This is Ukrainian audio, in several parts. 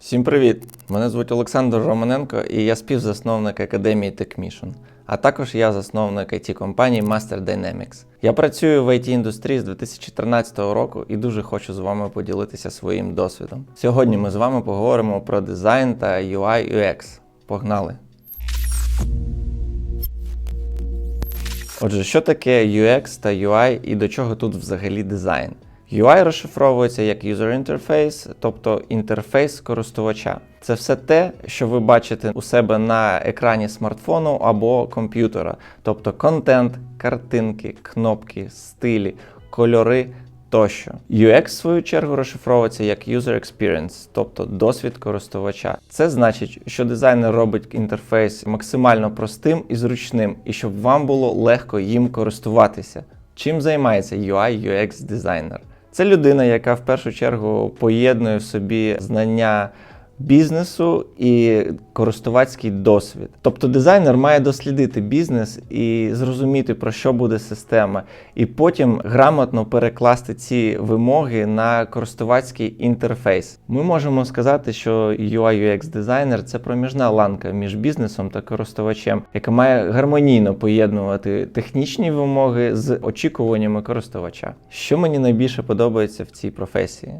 Всім привіт! Мене звуть Олександр Романенко і я співзасновник академії TechMission. А також я засновник it компанії Master Dynamics. Я працюю в it індустрії з 2014 року і дуже хочу з вами поділитися своїм досвідом. Сьогодні ми з вами поговоримо про дизайн та UI UX. Погнали! Отже, що таке UX та UI і до чого тут взагалі дизайн? UI розшифровується як User Interface, тобто інтерфейс користувача. Це все те, що ви бачите у себе на екрані смартфону або комп'ютера, тобто контент, картинки, кнопки, стилі, кольори тощо. UX, в свою чергу, розшифровується як User Experience, тобто досвід користувача. Це значить, що дизайнер робить інтерфейс максимально простим і зручним, і щоб вам було легко їм користуватися. Чим займається UI UX дизайнер? Це людина, яка в першу чергу поєднує в собі знання бізнесу і користувацький досвід. Тобто дизайнер має дослідити бізнес і зрозуміти, про що буде система, і потім грамотно перекласти ці вимоги на користувацький інтерфейс. Ми можемо сказати, що UI UX дизайнер це проміжна ланка між бізнесом та користувачем, яка має гармонійно поєднувати технічні вимоги з очікуваннями користувача. Що мені найбільше подобається в цій професії?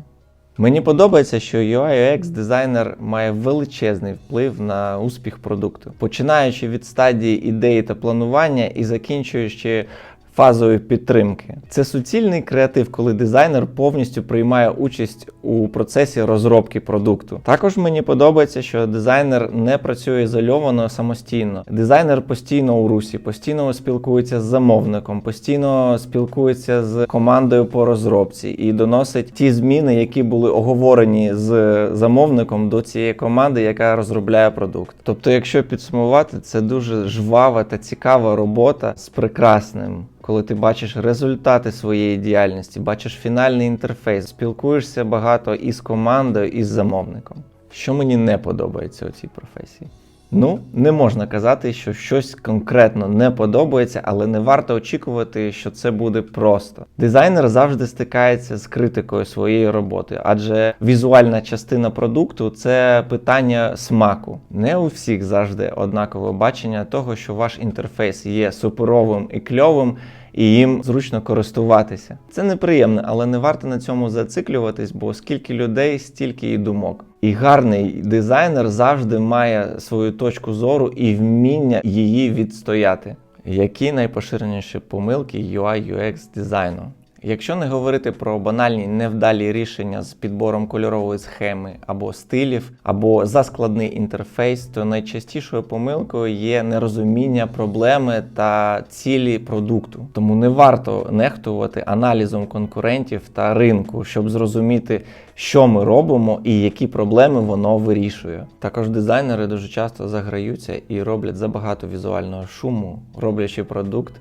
Мені подобається, що UI UX дизайнер має величезний вплив на успіх продукту, починаючи від стадії ідеї та планування і закінчуючи фазою підтримки. Це суцільний креатив, коли дизайнер повністю приймає участь у процесі розробки продукту. Також мені подобається, що дизайнер не працює ізольовано самостійно. Дизайнер постійно у русі, постійно спілкується з замовником, постійно спілкується з командою по розробці і доносить ті зміни, які були оговорені з замовником до цієї команди, яка розробляє продукт. Тобто, якщо підсумувати, це дуже жвава та цікава робота з прекрасним. Коли ти бачиш результати своєї діяльності, бачиш фінальний інтерфейс, спілкуєшся багато із командою, і з замовником. Що мені не подобається у цій професії? Ну, не можна казати, що щось конкретно не подобається, але не варто очікувати, що це буде просто. Дизайнер завжди стикається з критикою своєї роботи, адже візуальна частина продукту це питання смаку. Не у всіх завжди однакове бачення того, що ваш інтерфейс є суперовим і кльовим. І їм зручно користуватися. Це неприємно, але не варто на цьому зациклюватись, бо скільки людей, стільки і думок. І гарний дизайнер завжди має свою точку зору і вміння її відстояти. Які найпоширеніші помилки UI UX дизайну? Якщо не говорити про банальні невдалі рішення з підбором кольорової схеми або стилів, або заскладний інтерфейс, то найчастішою помилкою є нерозуміння проблеми та цілі продукту. Тому не варто нехтувати аналізом конкурентів та ринку, щоб зрозуміти, що ми робимо і які проблеми воно вирішує. Також дизайнери дуже часто заграються і роблять забагато візуального шуму, роблячи продукт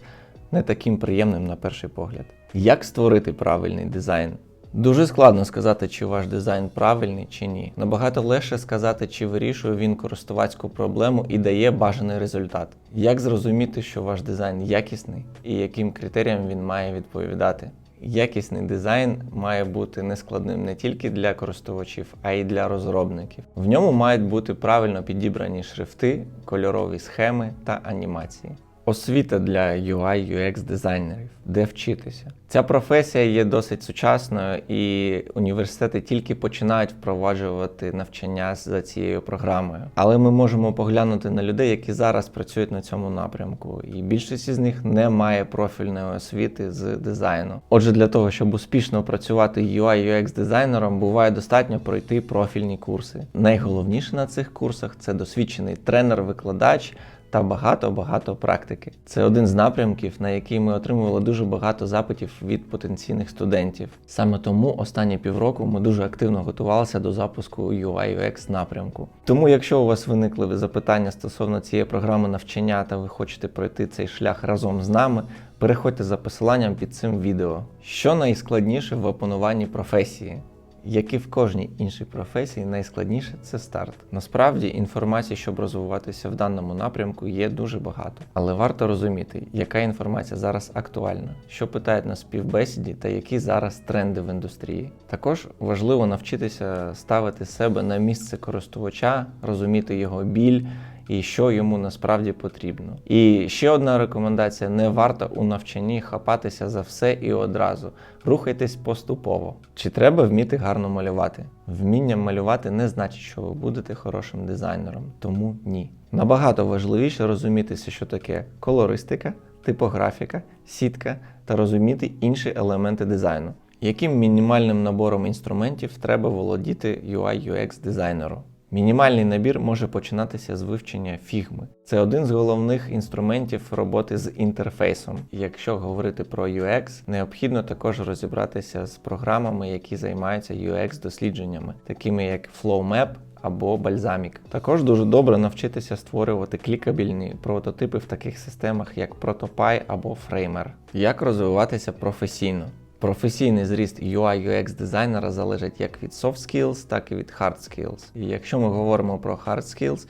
не таким приємним на перший погляд. Як створити правильний дизайн? Дуже складно сказати, чи ваш дизайн правильний чи ні. Набагато легше сказати, чи вирішує він користувацьку проблему і дає бажаний результат. Як зрозуміти, що ваш дизайн якісний і яким критеріям він має відповідати? Якісний дизайн має бути нескладним не тільки для користувачів, а й для розробників. В ньому мають бути правильно підібрані шрифти, кольорові схеми та анімації. Освіта для UI UX дизайнерів, де вчитися. Ця професія є досить сучасною, і університети тільки починають впроваджувати навчання за цією програмою. Але ми можемо поглянути на людей, які зараз працюють на цьому напрямку, і більшість із них не має профільної освіти з дизайну. Отже, для того, щоб успішно працювати UI UX дизайнером, буває достатньо пройти профільні курси. Найголовніше на цих курсах це досвідчений тренер-викладач та багато-багато практики. Це один з напрямків, на який ми отримували дуже багато запитів від потенційних студентів. Саме тому останні півроку ми дуже активно готувалися до запуску UI UX напрямку. Тому, якщо у вас виникли запитання стосовно цієї програми навчання та ви хочете пройти цей шлях разом з нами, переходьте за посиланням під цим відео. Що найскладніше в опануванні професії? Як і в кожній іншій професії, найскладніше це старт. Насправді інформації, щоб розвиватися в даному напрямку, є дуже багато. Але варто розуміти, яка інформація зараз актуальна, що питають на співбесіді та які зараз тренди в індустрії. Також важливо навчитися ставити себе на місце користувача, розуміти його біль. І що йому насправді потрібно. І ще одна рекомендація: не варто у навчанні хапатися за все і одразу. Рухайтесь поступово. Чи треба вміти гарно малювати? Вміння малювати не значить, що ви будете хорошим дизайнером, тому ні. Набагато важливіше розумітися, що таке колористика, типографіка, сітка та розуміти інші елементи дизайну. Яким мінімальним набором інструментів треба володіти UI-UX дизайнеру? Мінімальний набір може починатися з вивчення фігми. Це один з головних інструментів роботи з інтерфейсом. Якщо говорити про UX, необхідно також розібратися з програмами, які займаються UX-дослідженнями, такими як FlowMap або Balsamic. Також дуже добре навчитися створювати клікабельні прототипи в таких системах, як ProtoPie або Framer. Як розвиватися професійно? Професійний зріст UI UX дизайнера залежить як від soft skills, так і від hard skills. І якщо ми говоримо про hard skills,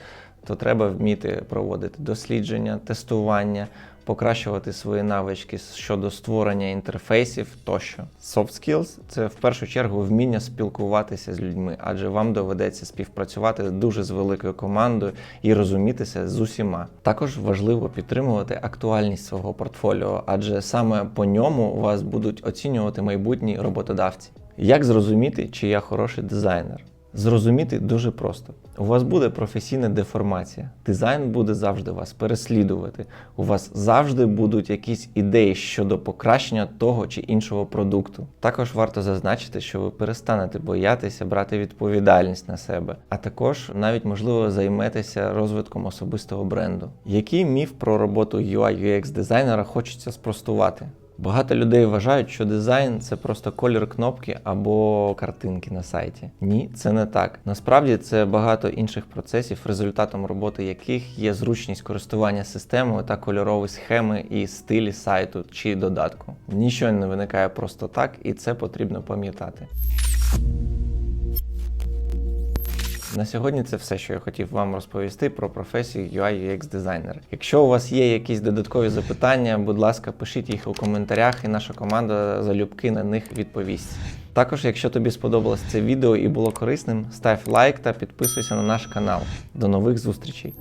то треба вміти проводити дослідження, тестування, покращувати свої навички щодо створення інтерфейсів тощо. Soft skills – це в першу чергу вміння спілкуватися з людьми, адже вам доведеться співпрацювати дуже з великою командою і розумітися з усіма. Також важливо підтримувати актуальність свого портфоліо, адже саме по ньому вас будуть оцінювати майбутні роботодавці. Як зрозуміти, чи я хороший дизайнер? Зрозуміти дуже просто. У вас буде професійна деформація. Дизайн буде завжди вас переслідувати. У вас завжди будуть якісь ідеї щодо покращення того чи іншого продукту. Також варто зазначити, що ви перестанете боятися брати відповідальність на себе, а також навіть можливо займетеся розвитком особистого бренду. Який міф про роботу UI UX дизайнера хочеться спростувати? Багато людей вважають, що дизайн це просто колір кнопки або картинки на сайті. Ні, це не так. Насправді це багато інших процесів, результатом роботи яких є зручність користування системою та кольорові схеми і стилі сайту чи додатку. Нічого не виникає просто так, і це потрібно пам'ятати. На сьогодні це все, що я хотів вам розповісти про професію UI UX дизайнер. Якщо у вас є якісь додаткові запитання, будь ласка, пишіть їх у коментарях, і наша команда залюбки на них відповість. Також, якщо тобі сподобалось це відео і було корисним, став лайк та підписуйся на наш канал. До нових зустрічей!